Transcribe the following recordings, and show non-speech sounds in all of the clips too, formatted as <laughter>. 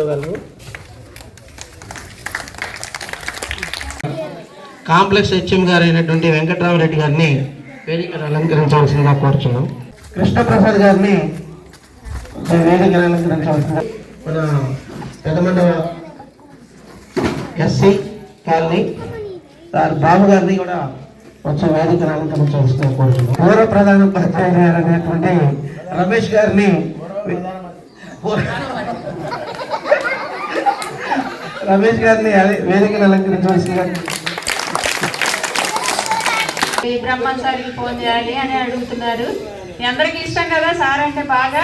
కూర్చోగలరు. Complex HM గారు అయినటువంటి వెంకట్రామరెడ్డి గారిని వేదికను అలంకరించవలసిందిగా కోరుచున్నాం. కృష్ణప్రసాద్ గారిని వేదికను అలంకరించవలసిందిగా మన Pedamanda SC colony sir Babu గారిని కూడా కొంచెం వేదికను అలంకరించవలసిందిగా కోరుచున్నాం. పూర్వ ప్రధాన ఉపాధ్యాయులు గారు అనేటువంటి రమేష్ గారిని రమేష్ గారిని అలే- వేదికను అలంకరించవలసిందిగా ఈ బ్రహ్మచారికి ఫోన్ చేయాలి అని అడుగుతున్నారు. మీ అందరికీ ఇష్టం కదా సార్ అంటే బాగా?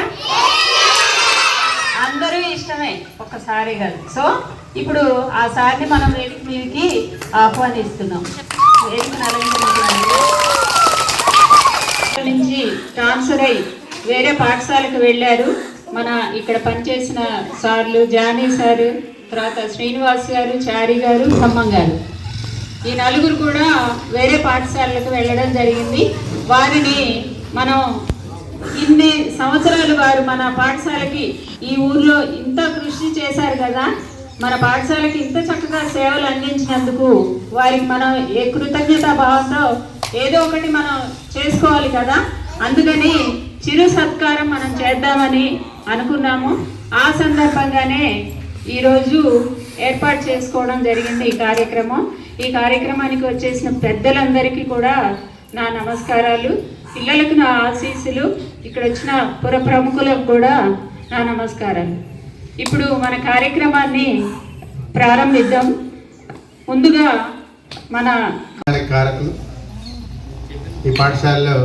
అందరూ ఇష్టమే ఒక్కసారి కాదు. సో ఇప్పుడు ఆ సార్ని మనం వేదిక మీదకి ఆహ్వానిస్తున్నాం. వేదికను నుంచి ట్రాన్స్ఫర్ అయి వేరే పాఠశాలకు వెళ్ళారు. మన ఇక్కడ పనిచేసిన సార్లు జానీ సారు తర్వాత శ్రీనివాస్ గారు చారి గారు ఖమ్మం గారు. ఈ నలుగురు కూడా వేరే పాఠశాలలకు వెళ్ళడం జరిగింది. వారిని మనం ఇన్ని సంవత్సరాలు వారు మన పాఠశాలకి ఈ ఊర్లో ఇంత కృషి చేశారు కదా మన పాఠశాలకి ఇంత చక్కగా సేవలు అందించినందుకు వారికి మనం ఏ కృతజ్ఞతా భావంతో ఏదో ఒకటి మనం చేసుకోవాలి కదా. అందుకని చిరు సత్కారం మనం చేద్దామని అనుకున్నాము. ఆ సందర్భంగానే ఈరోజు ఏర్పాటు చేసుకోవడం జరిగింది ఈ కార్యక్రమం. ఈ కార్యక్రమానికి వచ్చేసిన పెద్దలందరికీ కూడా నా నమస్కారాలు. పిల్లలకు నా ఆశీస్సులు. ఇక్కడ వచ్చిన పుర ప్రముఖులకు కూడా నా నమస్కారాలు. ఇప్పుడు మన కార్యక్రమాన్ని ప్రారంభిద్దాం. ముందుగా మన దానికి కారకులు ఈ పాఠశాలలో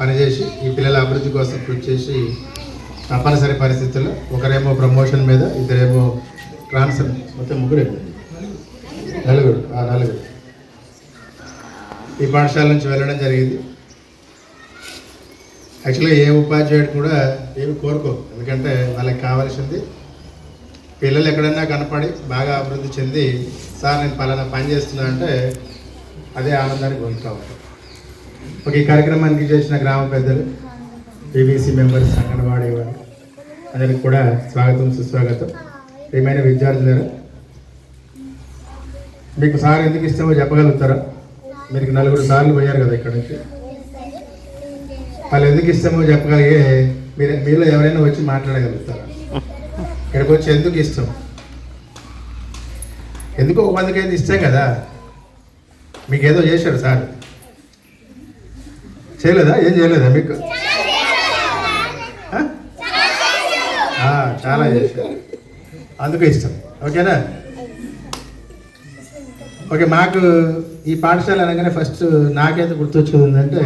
పనిచేసి ఈ పిల్లల అభివృద్ధి కోసం కృషి చేసి తప్పనిసరి పరిస్థితుల్లో ఒకరేమో ప్రమోషన్ మీద ఇద్దరేమో ట్రాన్స్ఫర్ మొత్తం ముగ్గురే. నలుగురు ఆ నలుగురు. ఈ పాఠశాల నుంచి వెళ్ళడం జరిగింది. యాక్చువల్గా ఏ ఉపాధ్యాయుడు కూడా ఏమి కోరుకో ఎందుకంటే వాళ్ళకి కావాల్సింది పిల్లలు ఎక్కడన్నా కనపడి బాగా అభివృద్ధి చెంది సార్ నేను పలానా పని చేస్తున్నా అంటే అదే ఆనందాన్ని పొందుతూ ఉంటాం ఒక ఈ కార్యక్రమానికి చేసిన గ్రామ పెద్దలు బీబీసీ మెంబర్స్ అంగన్వాడీ అందరికి కూడా స్వాగతం సుస్వాగతం. ఏమైనా విద్యార్థులారా మీకు సార్ ఎందుకు ఇష్టమో చెప్పగలుగుతారా? మీరు నలుగురు సార్లు పోయారు కదా ఇక్కడ నుంచి. వాళ్ళు ఎందుకు ఇష్టమో చెప్పగలిగే మీరు మీలో ఎవరైనా వచ్చి మాట్లాడగలుగుతారా? ఇక్కడికి వచ్చి ఎందుకు ఇష్టం? ఎందుకో ఒక మందికి అయితే ఇష్టం కదా? మీకు ఏదో చేశారు సార్. చేయలేదా? ఏం చేయలేదా మీకు ఆ? ఆ, చాలా చేశారు. అందుకే ఇష్టం. ఓకేనా? ఓకే మాకు ఈ పాఠశాల అనగానే ఫస్ట్ నాకైతే గుర్తొచ్చేది ఉందంటే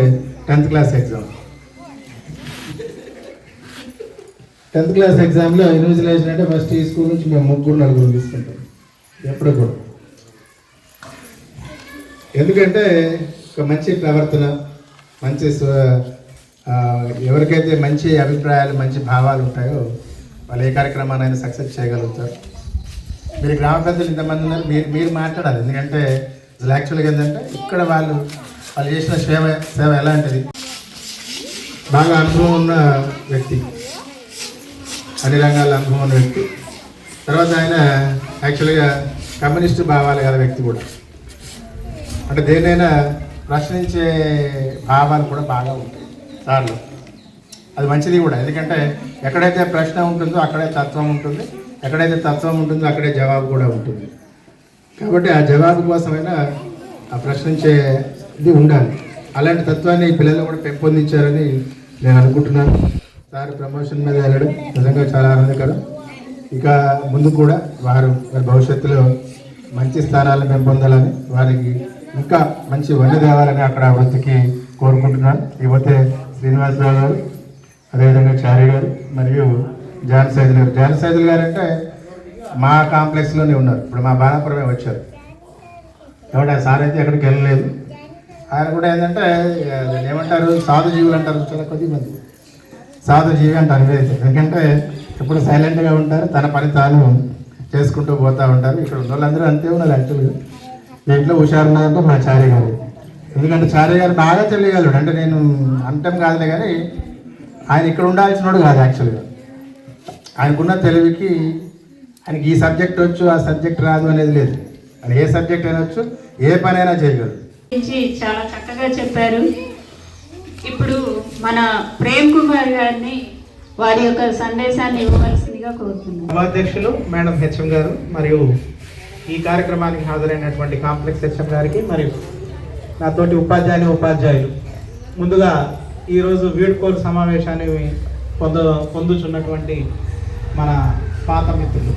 tenth class exam tenth class ఎగ్జామ్లో ఇన్విజిలేషన్ అంటే ఫస్ట్ ఈ స్కూల్ నుంచి మేము ముగ్గురు నలుగురు తీసుకుంటాం. ఎప్పుడు కూడా. ఎందుకంటే ఒక మంచి ప్రవర్తన మంచి ఎవరికైతే మంచి అభిప్రాయాలు మంచి భావాలు ఉంటాయో వాళ్ళు ఏ కార్యక్రమాన్నైనా సక్సెస్ చేయగలుగుతారు. మీరు గ్రామ పెద్దలు ఇంతమంది ఉన్నారు మీరు మీరు మాట్లాడాలి. ఎందుకంటే అసలు యాక్చువల్గా ఏంటంటే ఇక్కడ వాళ్ళు వాళ్ళు చేసిన సేవ సేవ ఎలాంటిది? బాగా అనుభవం ఉన్న వ్యక్తి. అన్ని రంగాల అనుభవం ఉన్న వ్యక్తి. తర్వాత ఆయన యాక్చువల్గా కమ్యూనిస్టు భావాలు గల వ్యక్తి కూడా. అంటే దేనైనా ప్రశ్నించే భావాలు కూడా బాగా ఉంటాయి. సార్లు అది మంచిది కూడా. ఎందుకంటే ఎక్కడైతే ప్రశ్న ఉంటుందో అక్కడే తత్వం ఉంటుంది. ఎక్కడైతే తత్వం ఉంటుందో అక్కడే జవాబు కూడా ఉంటుంది. కాబట్టి ఆ జవాబు కోసమైనా ఆ ప్రశ్నించే ఇది ఉండాలి. అలాంటి తత్వాన్ని పిల్లలు కూడా పెంపొందించారని నేను అనుకుంటున్నాను. సార్ ప్రమోషన్ మీద వెళ్ళడం నిజంగా చాలా ఆనందకరం. ఇక ముందు కూడా వారు వారి భవిష్యత్తులో మంచి స్థానాలను పెంపొందాలని వారికి ఇంకా మంచి వన్య దేవాలని అక్కడ వృత్తికి కోరుకుంటున్నాను. ఇకపోతే శ్రీనివాసరావు గారు అదేవిధంగా చారి గారు మరియు జాన్ సైజుల్ గారు. జాన్ సైజుల్ గారు అంటే మా కాంప్లెక్స్లోనే ఉన్నారు. ఇప్పుడు మా బాణాపురమే వచ్చారు. కాబట్టి ఆ సార్ అయితే ఎక్కడికి వెళ్ళలేదు. ఆయన కూడా ఏంటంటే ఏమంటారు? సాధు జీవులు అంటారు చాలా కొద్దిమంది సాధుజీవి సాధు జీవి అంటారు ఇవైతే ఎందుకంటే ఎప్పుడు సైలెంట్గా ఉంటారు తన పని తాను చేసుకుంటూ పోతూ ఉంటారు. ఇక్కడ ఉన్న వాళ్ళందరూ అంతే ఉన్నారు యాక్చువల్గా దీంట్లో హుషారున్నారంటే మా చారి గారు. ఎందుకంటే చారి గారు బాగా తెలియగలడు అంటే నేను అంటాం కాదులే కానీ ఆయన ఇక్కడ ఉండాల్సినోడు కాదు యాక్చువల్గా ఆయనకున్న తెలివికి ఆయనకి ఈ సబ్జెక్ట్ వచ్చు ఆ సబ్జెక్ట్ రాదు అనేది లేదు. ఆయన ఏ సబ్జెక్ట్ అయినా వచ్చు ఏ పనైనా చేయగలరు గురించి చాలా చక్కగా చెప్పారు. ఇప్పుడు మన ప్రేమ్ కుమార్ గారిని వారి యొక్క సందేశాన్ని ఇవ్వవలసిందిగా కోరుతున్నాను. సభాధ్యక్షులు మేడం హెచ్ఎం గారు మరియు ఈ కార్యక్రమానికి హాజరైనటువంటి కాంప్లెక్స్ హెచ్ఎం గారికి మరియు నాతోటి ఉపాధ్యాయులు ఉపాధ్యాయులు. ముందుగా ఈరోజు వీడ్కోలు సమావేశాన్ని పొంద పొందుచున్నటువంటి మన పాత మిత్రులు.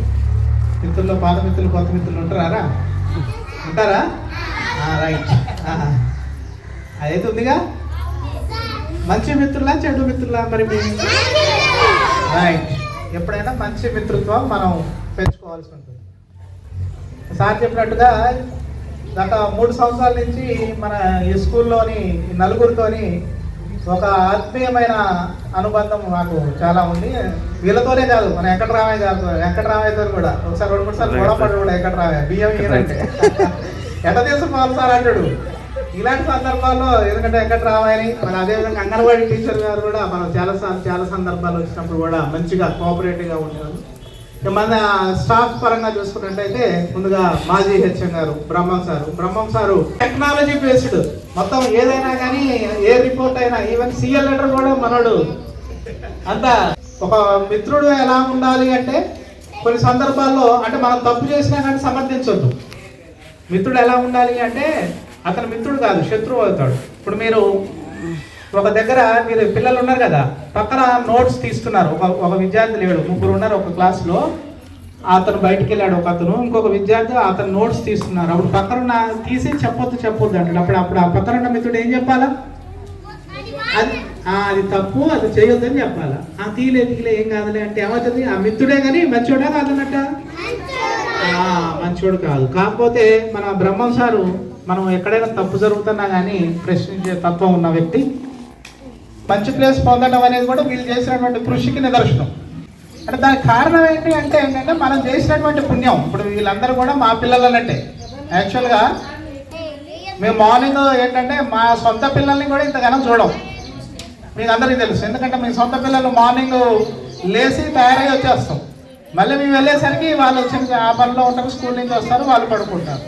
మిత్రుల్లో పాత మిత్రులు కొత్త మిత్రులు ఉంటారా? ఉంటారా రైట్. అదైతే ఉందిగా? మంచి మిత్రులా చెడు మిత్రులా మరి రైట్. ఎప్పుడైనా మంచి మిత్రుత్వం మనం పెంచుకోవాల్సి ఉంటుంది. సార్ చెప్పినట్టుగా గత మూడు సంవత్సరాల నుంచి మన ఈ స్కూల్లోని నలుగురితోని ఒక ఆత్మీయమైన అనుబంధం మాకు చాలా ఉంది. వీళ్ళతోనే కాదు మన వెంకటరామయ్య గారు వెంకటరామయ్యతో కూడా. ఒకసారి రెండు మూడు సార్లు గొడవ పడి కూడా వెంకటరామయ్య. బియ్యం ఇయ్యనంటే ఎట తీసుకోవాలి సార్ అంటాడు. ఇలాంటి సందర్భాల్లో ఎందుకంటే వెంకటరామయ్యని మరి అదేవిధంగా అంగన్వాడీ టీచర్ గారు కూడా మనం చాలా చాలా సందర్భాలు వచ్చినప్పుడు కూడా మంచిగా కోఆపరేటివ్గా ఇక మన స్టాఫ్ పరంగా చూసుకున్నట్టయితే ముందుగా మాజీ హెచ్ఎం గారు Brahmam sir. Brahmam sir technology based మొత్తం ఏదైనా కానీ ఏ రిపోర్ట్ అయినా ఈవెన్ సీఎల్ లెటర్ కూడా మనడు. అంత ఒక మిత్రుడు ఎలా ఉండాలి అంటే కొన్ని సందర్భాల్లో అంటే మనం తప్పు చేసినా కానీ సమర్థించొద్దు. మిత్రుడు ఎలా ఉండాలి అంటే అతని మిత్రుడు కాదు శత్రువు అవుతాడు. ఇప్పుడు మీరు ఒక దగ్గర మీరు పిల్లలు ఉన్నారు కదా పక్కన నోట్స్ తీస్తున్నారు. ఒక ఒక విద్యార్థి లేడు ముగ్గురు ఉన్నారు ఒక క్లాస్లో అతను బయటికి వెళ్ళాడు ఒక అతను. ఇంకొక విద్యార్థి అతను నోట్స్ తీస్తున్నారు. అప్పుడు పక్కన ఉన్న తీసి చెప్పొద్దు చెప్పొద్దు అంటాడు. అప్పుడు అప్పుడు ఆ పక్కన ఉన్న మిత్రుడు ఏం చెప్పాలా? అది అది తప్పు అది చేయొద్దని చెప్పాలా? ఆ తీలే తీలే ఏం కాదులే అంటే ఏమవుతుంది? ఆ మిత్రుడే కానీ మంచోడా కాదన్నట్ట? మంచోడు కాదు. కాకపోతే మన బ్రహ్మం సారు మనం ఎక్కడైనా తప్పు జరుగుతున్నా కానీ ప్రశ్నించే తత్వం ఉన్న వ్యక్తి మంచి ప్లేస్ పొందడం అనేది కూడా వీళ్ళు చేసినటువంటి కృషికి నిదర్శనం. అంటే దానికి కారణం ఏంటి అంటే ఏంటంటే మనం చేసినటువంటి పుణ్యం. ఇప్పుడు వీళ్ళందరూ కూడా మా పిల్లలు యాక్చువల్గా మేము మార్నింగ్ ఏంటంటే మా సొంత పిల్లల్ని కూడా ఇంతగానం చూడం. మీకు అందరికీ తెలుసు. ఎందుకంటే మీ సొంత పిల్లలు మార్నింగ్ లేచి తయారై వచ్చేస్తాం మళ్ళీ మేము వెళ్ళేసరికి వాళ్ళు వచ్చిన ఆ పనిలో ఉంటారు స్కూల్ నుంచి వస్తారు వాళ్ళు పడుకుంటారు.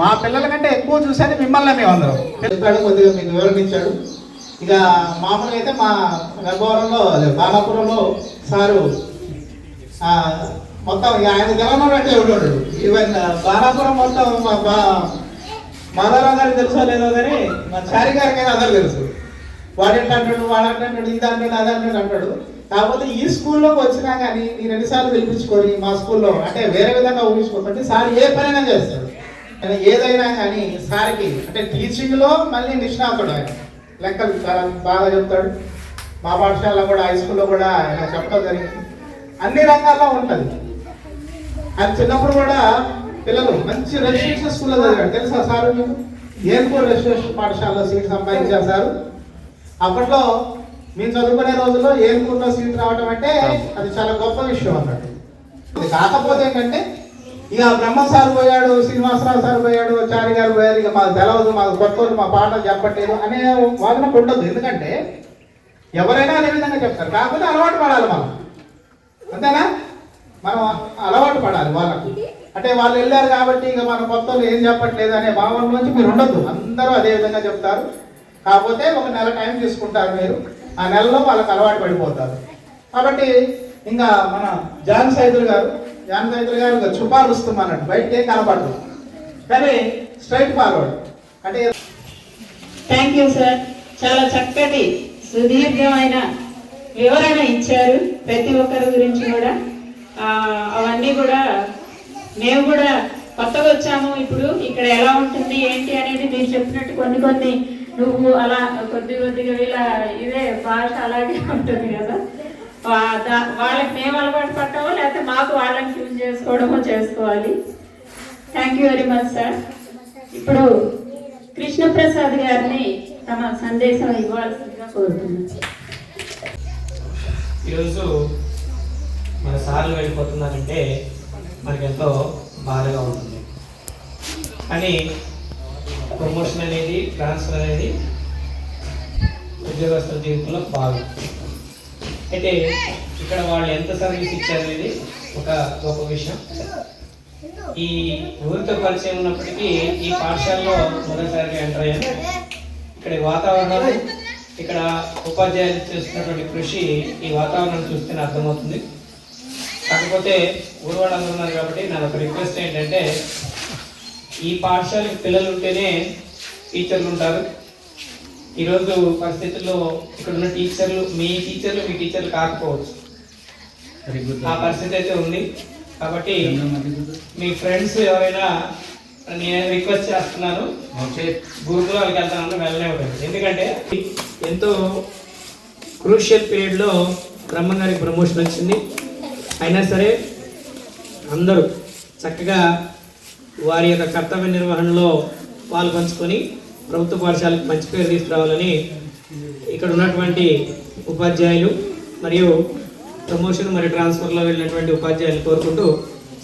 మా పిల్లల కంటే ఎక్కువ చూసేది మిమ్మల్ని మేము అందరం చెప్పాడు కొద్దిగా మీకు వివరణించాడు ఇక మామూలుగా అయితే మా గర్భవరంలో బాలాపురంలో సారు మొత్తం ఆయన తెలంగాణ అంటే ఎవడు ఈవెన్ బాలాపురం మొత్తం మా బా- మాధవరావు గారికి తెలుసో లేదో కానీ మా చారి గారికి అయితే అందరు తెలుసు. వాడేంటి అంటాడు వాడంటాడు ఇది అంటాడు అది అంటాడు అంటాడు. కాకపోతే ఈ స్కూల్లోకి వచ్చినా కానీ నేను ఎన్నిసార్లు పిలిపించుకొని మా స్కూల్లో అంటే వేరే విధంగా ఊహించుకోకండి సార్ ఏ పనైనా చేస్తాడు. ఏదైనా కానీ సార్కి అంటే టీచింగ్లో మళ్ళీ నిష్ణాతుడు ఆయన. లెక్కలు చాలా బాగా చెప్తాడు. మా పాఠశాలలో కూడా హై స్కూల్లో కూడా ఆయన చెప్పడం జరిగింది. అన్ని రంగాల్లో ఉంటుంది. ఆయన చిన్నప్పుడు కూడా పిల్లలు మంచి రెసిడెన్షియల్ స్కూల్లో చదివాడు. తెలుసా సార్ మీకు? ఏర్పూర్ రెసిడెన్షియల్ పాఠశాలలో సీట్ సంపాదించారు సార్ అప్పట్లో మేము చదువుకునే రోజుల్లో ఏర్పూర్లో సీట్ రావడం అంటే అది చాలా గొప్ప విషయం అన్నట్టు. కాకపోతే ఏంటంటే ఇక బ్రహ్మ సార్ పోయాడు శ్రీనివాసరావు సార్ పోయాడు చారి గారు పోయారు ఇక మాకు తెలవదు మాకు కొత్త మా పాటలు చెప్పట్లేదు అనే వాదన ఉండదు ఎందుకంటే ఎవరైనా అదే విధంగా చెప్తారు. కాకపోతే అలవాటు పడాలి మనం. అంతేనా? మనం అలవాటు పడాలి వాళ్ళకు. అంటే వాళ్ళు వెళ్ళారు కాబట్టి ఇక మన కొత్త వాళ్ళు ఏం చెప్పట్లేదు అనే భావన నుంచి మీరు ఉండొద్దు. అందరూ అదే విధంగా చెప్తారు. కాకపోతే ఒక నెల టైం తీసుకుంటారు మీరు. ఆ నెలలో వాళ్ళకి అలవాటు పడిపోతారు. కాబట్టి ఇంకా మన జాన్ సైదుల్ గారు జాన్ గారు ఇక చుపాలు వస్తున్నానంట బయటకే కనపడదు. కానీ స్ట్రైట్ ఫార్వర్డ్ అంటే థ్యాంక్ యూ సార్ చాలా చక్కటి సుదీర్ఘమైన వివరణ ఇచ్చారు ప్రతి ఒక్కరి గురించి కూడా. అవన్నీ కూడా మేము కూడా కొత్తగా వచ్చాము. ఇప్పుడు ఇక్కడ ఎలా ఉంటుంది ఏంటి అనేది మీరు చెప్పినట్టు కొన్ని కొన్ని నువ్వు అలా కొద్ది కొద్దిగా వీళ్ళ ఇదే భాష అలాగే ఉంటుంది కదా. వాళ్ళకి మేము అలవాటు పట్టామో లేకపోతే మాకు వాళ్ళని ట్యూన్ చేసుకోవడమో చేసుకోవాలి. Thank you very much sir ఇప్పుడు కృష్ణప్రసాద్ గారిని తమ సందేశం ఇవ్వాల్సిందిగా కోరుతున్నాను. ఈరోజు మన సార్లు వెళ్ళిపోతున్నారంటే మనకి ఎంతో బాధగా ఉంటుంది. కానీ ప్రమోషన్ అనేది ట్రాన్స్ఫర్ అనేది ఉద్యోగస్తుల జీవితంలో భాగం అయితే ఇక్కడ వాళ్ళు ఎంత సర్వీస్ ఇచ్చారు అనేది ఒక గొప్ప విషయం. ఈ ఊరితో పరిచయం ఉన్నప్పటికీ ఈ పాఠశాలలో మొదటిసారిగా ఎంటర్ అయ్యాను. ఇక్కడ వాతావరణం ఇక్కడ ఉపాధ్యాయులు చేస్తున్నటువంటి కృషి ఈ వాతావరణం చూస్తేనే అర్థమవుతుంది. కాకపోతే ఊరు వాళ్ళందరూ ఉన్నారు కాబట్టి నా ఒక రిక్వెస్ట్ ఏంటంటే ఈ పాఠశాలకు పిల్లలు ఉంటేనే టీచర్లు ఉంటారు. ఈరోజు పరిస్థితుల్లో ఇక్కడ ఉన్న టీచర్లు మీ టీచర్లు మీ టీచర్లు కాకపోవచ్చు. ఆ పరిస్థితి అయితే ఉంది. కాబట్టి మీ ఫ్రెండ్స్ ఎవరైనా నేను రిక్వెస్ట్ చేస్తున్నాను గురుకులాలకు వెళ్తానన్నా వెళ్ళలేకపోయింది ఎందుకంటే ఎంతో క్రూషియల్ పీరియడ్లో బ్రహ్మం గారికి ప్రమోషన్ వచ్చింది. అయినా సరే అందరూ చక్కగా వారి యొక్క కర్తవ్య నిర్వహణలో పాలు పంచుకొని ప్రభుత్వ పాఠశాలకు మంచి పేరు తీసుకురావాలని ఇక్కడ ఉన్నటువంటి ఉపాధ్యాయులు మరియు ప్రమోషన్ మరియు ట్రాన్స్ఫర్లో వెళ్ళినటువంటి ఉపాధ్యాయులు కోరుకుంటూ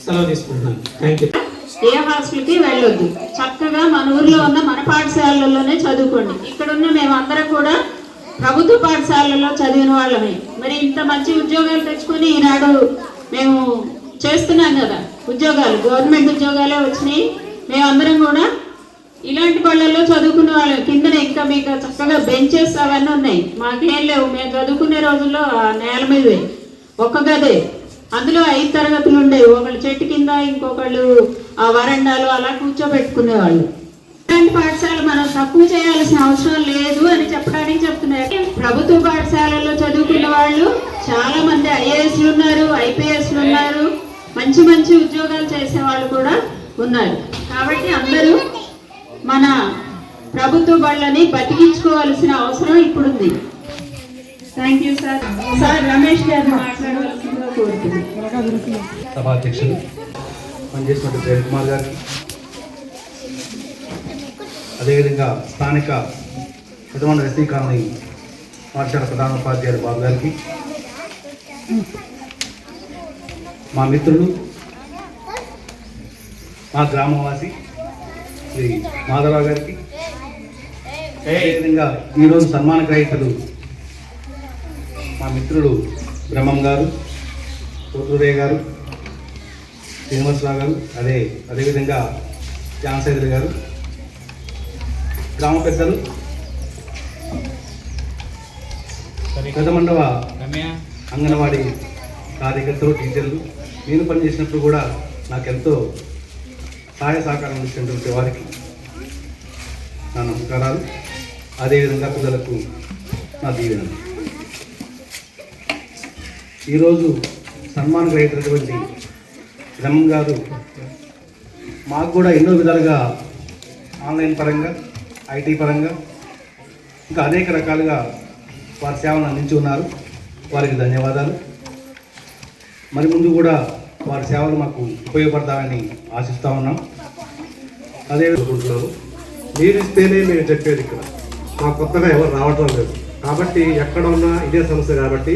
సెలవు తీసుకుంటున్నాను. థ్యాంక్ యూ ఏ హాస్టల్కి వెళ్ళొద్దు. చక్కగా మన ఊర్లో ఉన్న మన పాఠశాలల్లోనే చదువుకోండి. ఇక్కడ ఉన్న మేమందరం కూడా ప్రభుత్వ పాఠశాలలో చదివిన వాళ్ళమే. మరి ఇంత మంచి ఉద్యోగాలు తెచ్చుకొని ఈనాడు మేము చేస్తున్నాం కదా. ఉద్యోగాలు గవర్నమెంట్ ఉద్యోగాలే వచ్చినాయి. మేమందరం కూడా ఇలాంటి పళ్ళల్లో చదువుకునే వాళ్ళు కిందన ఇంకా మీకు చక్కగా బెంచెస్ అవన్నీ ఉన్నాయి. మాకేం లేవు. మేము చదువుకునే రోజుల్లో ఆ నేల మీదే ఒక్క గదే. అందులో ఐదు తరగతులు ఉండేవి. ఒకళ్ళు చెట్టు కింద ఇంకొకళ్ళు ఆ వరండాలు అలా కూర్చోబెట్టుకునేవాళ్ళు. ఇలాంటి పాఠశాల మనం తక్కువ చేయాల్సిన అవసరం లేదు అని చెప్పడానికి చెప్తున్నారు. ప్రభుత్వ పాఠశాలలో చదువుకున్న వాళ్ళు చాలా మంది ఐఏఎస్లు ఉన్నారు ఐపీఎస్లు ఉన్నారు. మంచి మంచి ఉద్యోగాలు చేసే వాళ్ళు కూడా ఉన్నారు. కాబట్టి అందరూ మన ప్రభుత్వ బళ్ళని బతికించుకోవాల్సిన అవసరం ఇప్పుడుంది. Thank you sir sir Ramesh garu మాట్లాడవలసిందిగా కోరుతున్నాను. సభాధ్యక్షులు పనిచేసినటువంటి ప్రేమ్ కుమార్ గారికి అదేవిధంగా స్థానిక పెద్దమండ ఎస్సీ కాలనీ పాఠశాల ప్రధాన ఉపాధ్యాయులు బాబు గారికి మా మిత్రులు మా గ్రామవాసి శ్రీ మాధవరావు గారికి. అదేవిధంగా ఈరోజు సన్మాన గ్రహీతలు మా మిత్రులు బ్రహ్మం గారు పోతురయ్య గారు శ్రీనివాసరావు గారు అదే అదేవిధంగా జాన్సైదులు గారు గ్రామ పెద్దలు పెదమండవ అంగన్వాడీ కార్యకర్తలు టీచర్లు నేను పనిచేసినప్పుడు కూడా నాకెంతో సహాయ సహకారం ఇచ్చినటువంటి వారికి నా నమస్కారాలు. అదేవిధంగా పిల్లలకు నా దీవెన ఈరోజు సన్మానం గ్రహించినటువంటి బ్రహ్మం గారు మాకు కూడా ఎన్నో విధాలుగా ఆన్లైన్ పరంగా ఐటీ పరంగా ఇంకా అనేక రకాలుగా వారి సేవలను అందించి ఉన్నారు. వారికి ధన్యవాదాలు. మరి ముందు కూడా వారి సేవలు మాకు ఉపయోగపడతామని ఆశిస్తూ ఉన్నాం. అదే అనుకుంటున్నాము మీరు ఇస్తేనే మేము చెప్పేది ఇక్కడ. మా కొత్తగా ఎవరు రావటం లేదు. కాబట్టి ఎక్కడ ఉన్నా ఇదే సమస్య కాబట్టి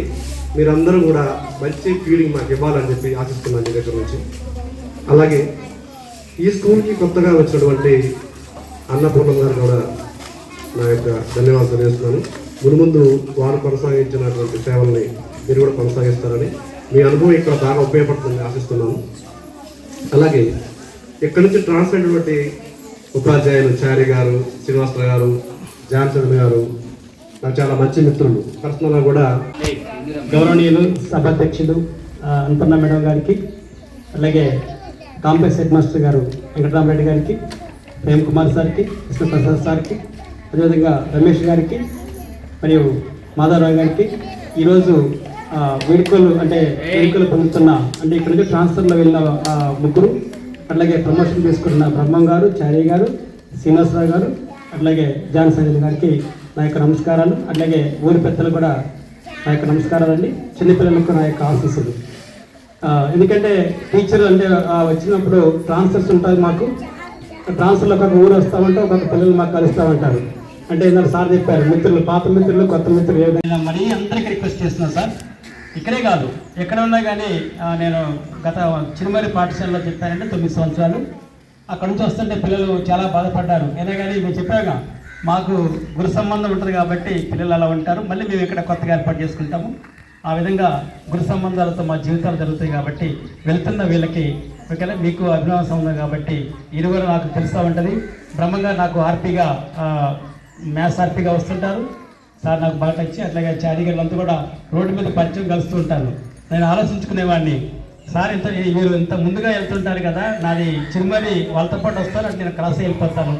మీరందరూ కూడా మంచి ఫీలింగ్ మాకు ఇవ్వాలని చెప్పి ఆశిస్తున్నాను మీ దగ్గర నుంచి. అలాగే ఈ స్కూల్కి కొత్తగా వచ్చినటువంటి అన్నపూర్ణం గారు కూడా నా యొక్క ధన్యవాదాలు తెలియజేస్తున్నాను. ముందు ముందు వారు కొనసాగించినటువంటి సేవల్ని మీరు కూడా కొనసాగిస్తారని మీ అనుభవం ఇక్కడ బాగా ఉపయోగపడుతుందని ఆశిస్తున్నాను. అలాగే ఇక్కడ నుంచి ట్రాన్స్ఫర్ అయినటువంటి ఉపాధ్యాయులు చారి గారు శ్రీనివాసరావు గారు జాన్సన్ గారు నాకు చాలా మంచి మిత్రులు. పర్సనల్గా కూడా గౌరవనీయులు సభాధ్యక్షులు అంతన్న మేడం గారికి అలాగే కాంప్లెక్స్ హెడ్ మాస్టర్ గారు వెంకటరామరెడ్డి గారికి ప్రేమ్ కుమార్ సార్కి కృష్ణప్రసాద్ సార్కి అదేవిధంగా రమేష్ గారికి మరియు మాధవరావు గారికి ఈరోజు వేడుకలు అంటే వేడుకలు పొందుతున్న అంటే ఇక్కడ నుంచి ట్రాన్స్ఫర్లో వెళ్ళిన ముగ్గురు అట్లాగే ప్రమోషన్ తీసుకున్న బ్రహ్మం గారు చారి గారు శ్రీనివాసరావు గారు అట్లాగే జాన్ సంజయ్ గారికి నా యొక్క నమస్కారాలు. అట్లాగే ఊరి పెద్దలు కూడా నా యొక్క నమస్కారాలండి. చిన్నపిల్లలకు నా యొక్క ఆశీస్సులు. ఎందుకంటే టీచర్ అంటే వచ్చినప్పుడు ట్రాన్స్ఫర్స్ ఉంటుంది మాకు. ట్రాన్స్ఫర్లో ఒక ఊరు వస్తామంటే ఒక పిల్లలు మాకు కలుస్తామంటారు అంటే ఇందాక సార్ చెప్పారు మిత్రులు పాత మిత్రులు కొత్త మిత్రులు ఏదైనా విధంగా మరీ అందరికీ రిక్వెస్ట్ చేస్తున్నాం సార్. ఇక్కడే కాదు ఎక్కడ ఉన్నా కానీ నేను గత చిరుమరి పాఠశాలలో చెప్పానంటే తొమ్మిది సంవత్సరాలు. అక్కడ నుంచి వస్తుంటే పిల్లలు చాలా బాధపడ్డారు. అయినా కానీ మేము చెప్పాక మాకు గురు సంబంధం ఉంటుంది కాబట్టి పిల్లలు అలా ఉంటారు. మళ్ళీ మేము ఇక్కడ కొత్తగా ఏర్పాటు చేసుకుంటాము. ఆ విధంగా గురు సంబంధాలతో మా జీవితాలు జరుగుతాయి కాబట్టి వెళ్తున్న వీళ్ళకి ఓకేనా మీకు అభినవ సంబంధం కాబట్టి ఇరువురు నాకు తెలుస్తూ ఉంటుంది. బ్రహ్మంగా నాకు ఆర్పీగా మ్యాథ్స్ ఆర్పీగా వస్తుంటారు. సార్ నాకు బాట వచ్చి అట్లాగే చారిగర్లంతా కూడా రోడ్డు మీద పరిచయం కలుస్తూ ఉంటాను నేను ఆలోచించుకునేవాడిని. సార్ ఇంత మీరు ఇంత ముందుగా వెళ్తుంటారు కదా నాది చిరుమరి వాళ్ళతో పాటు వస్తాను అంటే నేను క్లాస్ వెళ్ళిపోతాను.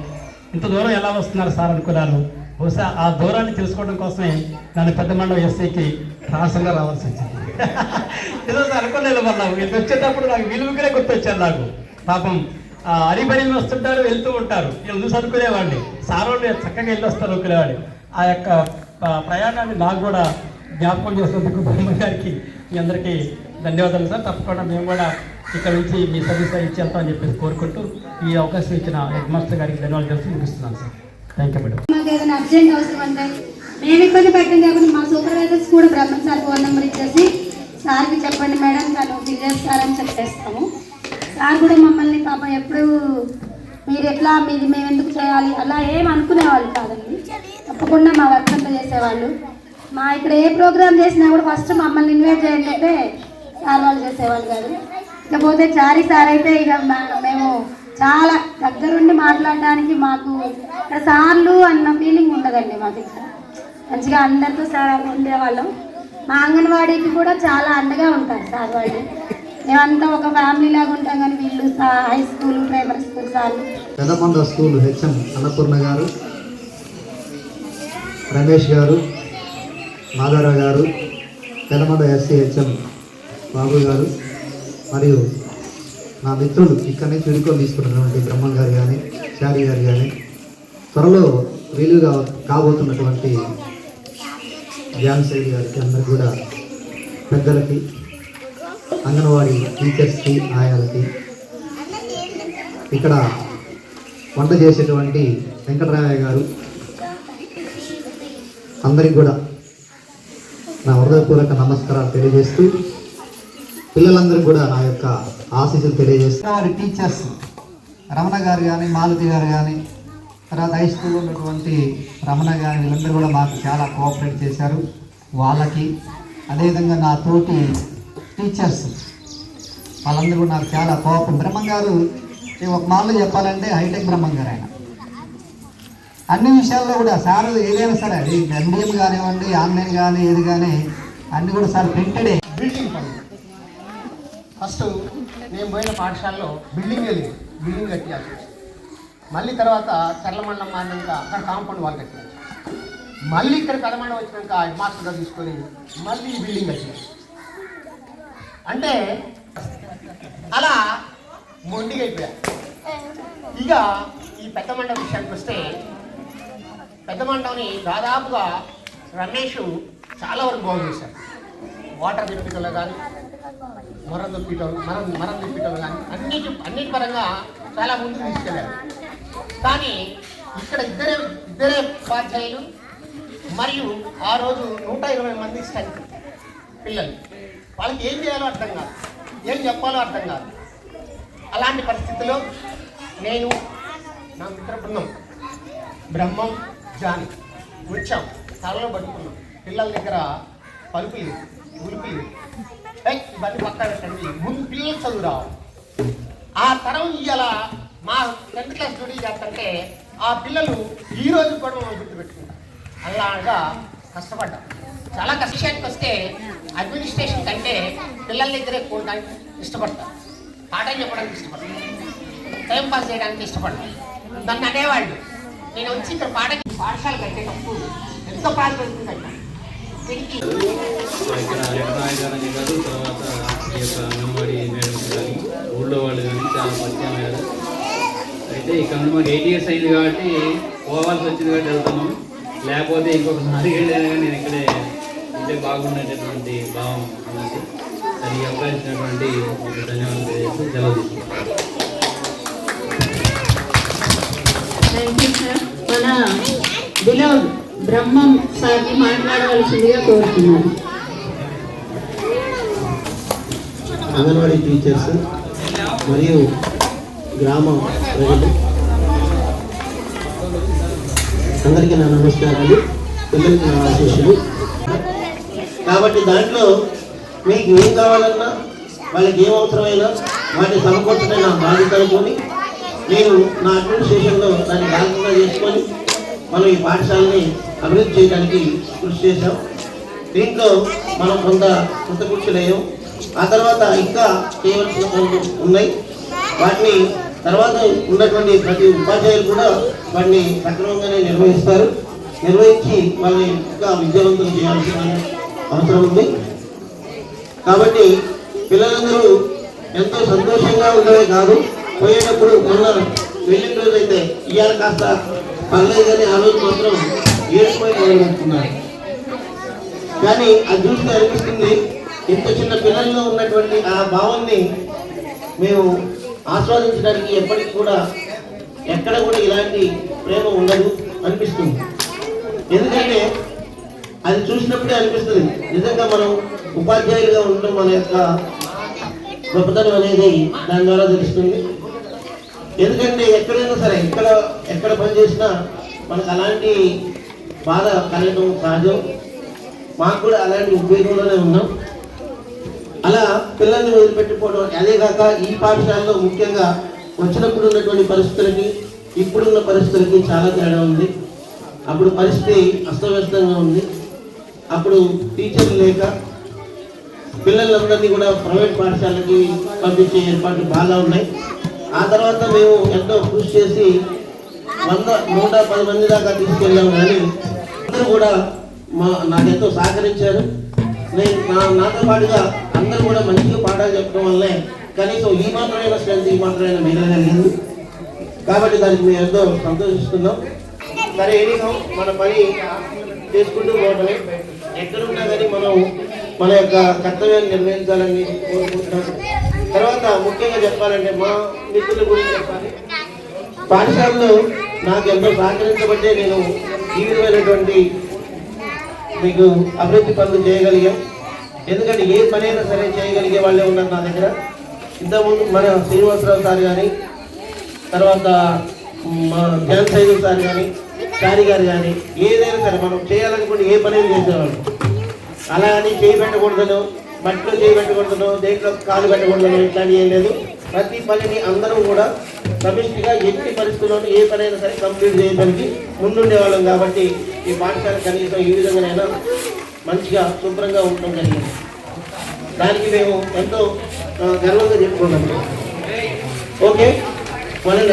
ఇంత దూరం ఎలా వస్తున్నారు సార్ అనుకున్నాను బహుశా ఆ దూరాన్ని తెలుసుకోవడం కోసమే నన్ను పెద్ద మండలం ఎస్ఐకి రాసంగా రావాల్సి వచ్చింది. <laughs> ఏదో సార్ అనుకోలేదు మళ్ళీ వీళ్ళు వచ్చేటప్పుడు నాకు విలువగానే గుర్తొచ్చారు నాకు. పాపం ఆ వస్తుంటారు వెళ్తూ ఉంటారు. వీళ్ళు చూసి అనుకునేవాడిని సార్ వాళ్ళు చక్కగా వెళ్ళి వస్తారు అనుకునేవాడిని. ఆ యొక్క ప్రయాణాన్ని నాకు కూడా జ్ఞాపకం చేసినందుకు బొమ్మ గారికి మీ అందరికీ ధన్యవాదాలు సార్. తప్పకుండా మేము కూడా ఇక్కడ నుంచి మీ సర్వీస్ ఇచ్చి వెళ్తామని చెప్పేసి కోరుకుంటూ ఈ అవకాశం ఇచ్చిన హెడ్ మాస్టర్ గారికి ధన్యవాదాలు చేస్తూ ముగిస్తున్నాను సార్. థ్యాంక్ యూ మేడం మాకు ఏదైనా అర్జెంట్ అవసరం అంటే మేము ఇబ్బంది పెట్టండి కాకుండా మా సూపర్వైజర్స్ కూడా బ్రహ్మం సార్ ఫోన్ నెంబర్ ఇచ్చేసి సార్కి చెప్పండి మేడం తను బిజీ సార్ అని చెప్పేస్తాము. సార్ కూడా మమ్మల్ని పాప ఎప్పుడు మీరు ఎట్లా మీది మేము ఎందుకు చేయాలి? అలా ఏం అనుకునేవాళ్ళు కాదండి. తప్పకుండా మా వర్క్ అంతా చేసేవాళ్ళు. మా ఇక్కడ ఏ ప్రోగ్రామ్ చేసినా కూడా ఫస్ట్ మమ్మల్ని ఇన్వైట్ చేయండి అంటే సార్ వాళ్ళు చేసేవాళ్ళు కాదు. ఇకపోతే చారి సార్ అయితే ఇక మేము చాలా దగ్గరుండి మాట్లాడడానికి మాకు ఇక్కడ సార్లు అన్న ఫీలింగ్ ఉండదండి మాకు ఇక్కడ. మంచిగా అందరితో సార్ ఉండేవాళ్ళం. మా అంగన్వాడీకి కూడా చాలా అండగా ఉంటారు సార్ వాళ్ళు. మేమంతా ఒక ఫ్యామిలీ లాగా ఉంటాం కానీ వీళ్ళు high school primary school sir Pedakonda school HM Annapurna garu Ramesh garu Madhavarao గారు పెదమండ ఎస్సీ హెచ్ఎం బాబు గారు మరియు నా మిత్రులు ఇక్కడి నుంచి విడుకోలు తీసుకుంటున్నటువంటి బ్రహ్మం గారు కానీ చారి గారు కానీ త్వరలో వీలుగా కాబోతున్నటువంటి ధ్యాన్ శైలి గారికి అందరికి కూడా పెద్దలకి అంగన్వాడీ టీచర్స్కి ఆయాలకి ఇక్కడ వంట చేసేటువంటి వెంకటరామయ్య గారు అందరికి కూడా నా హృదయపూర్వక నమస్కారాలు తెలియజేస్తూ పిల్లలందరికీ కూడా నా యొక్క ఆశీస్సులు తెలియజేస్తూ. వారి టీచర్స్ రమణ గారు కానీ మాలతి గారు కానీ తర్వాత హై స్కూల్లో ఉన్నటువంటి రమణ గారు వీళ్ళందరూ కూడా మాకు చాలా కోఆపరేట్ చేశారు. వాళ్ళకి అదేవిధంగా నా తోటి టీచర్స్ వాళ్ళందరూ ఉన్నారు. చాలా కోపం. బ్రహ్మం గారు ఈ ఒక మాటలో చెప్పాలంటే హైటెక్ బ్రహ్మం గారు ఆయన. అన్ని విషయాల్లో కూడా సార్ ఏదైనా సరే అది ఎండిఎం కానివ్వండి ఆన్లైన్ కానీ ఏది కానీ అన్ని కూడా సార్ ప్రింటెడే బిల్డింగ్ పని. ఫస్ట్ నేను పోయిన పాఠశాలలో బిల్డింగ్ లేదు బిల్డింగ్ కట్టియాల్సి మళ్ళీ తర్వాత చర్లమండలం మారినాక అక్కడ కాంపౌండ్ వాళ్ళు కట్టియాల్సి మళ్ళీ ఇక్కడ కడమండం వచ్చినాక హెడ్ మాస్టర్గా తీసుకొని మళ్ళీ ఈ బిల్డింగ్ కట్టియాల్సి అంటే అలా మొండిగా అయిపోయారు ఇక ఈ పెద్ద మండపం విషయానికి వస్తే పెద్ద మండలంని దాదాపుగా రమేష్ చాలా వరకు బాగు చేశారు వాటర్ తెప్పిటంలో కానీ మరం తెప్పిటం మరం మరం తెప్పిటం కానీ అన్నిటి అన్నిటి పరంగా చాలా ముందుకు తీసుకెళ్ళారు కానీ ఇక్కడ ఇద్దరే ఇద్దరే ఉపాధ్యాయులు మరియు ఆ రోజు నూట ఇరవై మంది స్ట్రెంత్ పిల్లలు. వాళ్ళకి ఏం చేయాలో అర్థం కాదు. ఏం చెప్పాలో అర్థం కాదు. అలాంటి పరిస్థితుల్లో నేను నా మిత్ర బృందం బ్రహ్మం జాని వచ్చాం. తలలో పట్టుకున్నాం. పిల్లల దగ్గర పలుపు లేదు ఉలుపు లేదు. ఇవన్నీ పక్కన పెట్టండి. ముందు పిల్లలు చదువు రావాలి ఆ తరం ఇవాళ మా టెన్త్ క్లాస్ స్టడీ చేస్తుంటే ఆ పిల్లలు ఈ రోజు కూడా మనం గుర్తుపెట్టుకుంటాం అలాగా కష్టపడ్డాం. చాలా కష్టానికి వస్తే అడ్మినిస్ట్రేషన్ కంటే పిల్లల దగ్గరే కూడడానికి ఇష్టపడతారు. పాఠం చెప్పడానికి ఇష్టపడతారు. టైం పాస్ చేయడానికి ఇష్టపడతారు. నన్ను అనేవాళ్ళు నేను వచ్చి ఇక్కడ పాఠ పాఠశాల కట్టేటప్పుడు ఎంతో ప్రాధాన్యత కట్టాను ఇక్కడ వెంకటరాయ గారని గారు తర్వాత ఈ యొక్క అంగన్వాడీ మేడమ్స్ కానీ ఊళ్ళో వాళ్ళు కానీ చాలా పరిచయం అయ్యారు అయితే ఇక్కడ మాకు ఎయిట్ ఇయర్స్ అయింది కాబట్టి పోవాల్సి వచ్చింది కాబట్టి వెళ్తున్నాం. లేకపోతే ఇంకొకసారి వెళ్ళాను కానీ నేను ఇక్కడే ఉంటే బాగుండేటటువంటి భావం ఉన్నది ఇచ్చినటువంటి మీకు ధన్యవాదాలు తెలియజేస్తూ సెలవు మన బిలోడ్ బ్రహ్మం సార్ని మాట్లాడవలసిందిగా కోరుతున్నాను. అంగన్వాడీ టీచర్స్ మరియు గ్రామ ప్రజలు అందరికీ నా నమస్కారాలు పిల్లలకి నా ఆశీస్సులు. కాబట్టి దాంట్లో మీకు ఏం కావాలన్నా వాళ్ళకి ఏం అవసరమైనా వాటిని సమకూర్చడం నా బాధ్యత అనుకొని నేను నా అడ్మినిస్ట్రేషన్లో దాన్ని భాగంగా చేసుకొని మనం ఈ పాఠశాలని అభివృద్ధి చేయడానికి కృషి చేశాం. దీంట్లో మనం కొంత కృతకృషులయ్యాం ఆ తర్వాత ఇంకా చేయవలసిన పనులు ఉన్నాయి. వాటిని తర్వాత ఉన్నటువంటి ప్రతి ఉపాధ్యాయులు కూడా వాటిని సక్రమంగానే నిర్వహిస్తారు. నిర్వహించి వాళ్ళని ఇంకా విద్యావంతులు చేయాల్సిన అవసరం ఉంది కాబట్టి పిల్లలందరూ ఎంతో సంతోషంగా ఉండవే కాదు పోయేటప్పుడు మొన్న వెళ్ళిన రోజైతే అయితే ఇవాళ కాస్త పర్లేదు కానీ ఆ రోజు మాత్రం ఏడిపోయి మొదలుపెట్టుకున్నారు కానీ అది చూస్తే అనిపిస్తుంది ఇంత చిన్న పిల్లల్లో ఉన్నటువంటి ఆ భావాన్ని మేము ఆస్వాదించడానికి ఎప్పటికి కూడా ఎక్కడ కూడా ఇలాంటి ప్రేమ ఉండదు అనిపిస్తుంది. ఎందుకంటే అది చూసినప్పుడే అనిపిస్తుంది. నిజంగా మనం ఉపాధ్యాయులుగా ఉండడం మన యొక్క గొప్పతనం అనేది దాని ద్వారా తెలుస్తుంది. ఎందుకంటే ఎక్కడైనా సరే ఎక్కడ ఎక్కడ పని చేసినా మనకు అలాంటి బాధ కలగడం సహజం. మాకు కూడా అలాంటి ఉద్వేగంలోనే ఉన్నాం. అలా పిల్లల్ని వదిలిపెట్టిపోవడం అదే కాక ఈ పాఠశాలలో ముఖ్యంగా వచ్చినప్పుడు ఉన్నటువంటి పరిస్థితులకి ఇప్పుడున్న పరిస్థితులకి చాలా తేడా ఉంది. అప్పుడు పరిస్థితి అస్తవ్యస్తంగా ఉంది. అప్పుడు టీచర్లు లేక పిల్లలందరినీ కూడా ప్రైవేట్ పాఠశాలకి పంపించే ఏర్పాట్లు బాగా ఉన్నాయి. ఆ తర్వాత మేము ఎంతో కృషి చేసి వంద నూట పది మంది దాకా తీసుకెళ్ళాం కానీ అందరూ కూడా మా నాకెంతో సహకరించారు. నేను నా నాతో పాటుగా అందరూ కూడా మంచిగా పాఠాలు చెప్పడం వల్లే కనీసం ఈ మాత్రమైన స్ట్రెంత్ ఈ మాత్రమైన మిగలగలిగింది కాబట్టి దానికి మేము ఎంతో సంతోషిస్తున్నాం. సరే ఏదో మన పని చేసుకుంటూ పోవటమే ఎక్కడున్నా కానీ మనం మన యొక్క కర్తవ్యాన్ని నిర్వహించాలని కోరుకుంటున్నాను తర్వాత ముఖ్యంగా చెప్పాలంటే మా మిత్రుల గురించి చెప్పాలి. పాఠశాలలో నాకు ఎంతో సహకరించబట్టే నేను ఈ విధమైనటువంటి మీకు అభివృద్ధి పనులు చేయగలిగాం. ఎందుకంటే ఏ పనైనా సరే చేయగలిగే వాళ్ళే ఉన్నారు నా దగ్గర. ఇంతకుముందు మన శ్రీనివాసరావు సార్ కానీ తర్వాత మా ధ్యాన్ సైజు సార్ కానీ చారి గారు కానీ ఏదైనా సరే మనం చేయాలనుకుంటే ఏ పని చేసేవాళ్ళు. అలా అని చేయి పెట్టకూడదు మట్టిలో చేయి పెట్టకూడదు దేంట్లో కాలు పెట్టకూడదు ఇట్లాంటి ఏం లేదు. ప్రతి పనిని అందరూ కూడా సమిష్టిగా ఎట్టి పరిస్థితుల్లోనూ ఏ పనైనా సరే కంప్లీట్ చేయడానికి ముందుండేవాళ్ళం కాబట్టి ఈ పాఠశాల కనీసం ఈ విధంగానైనా మంచిగా శుభ్రంగా ఉండడం జరిగింది. దానికి మేము ఎంతో గర్వంగా చెప్పుకున్నాము ఓకే? మనం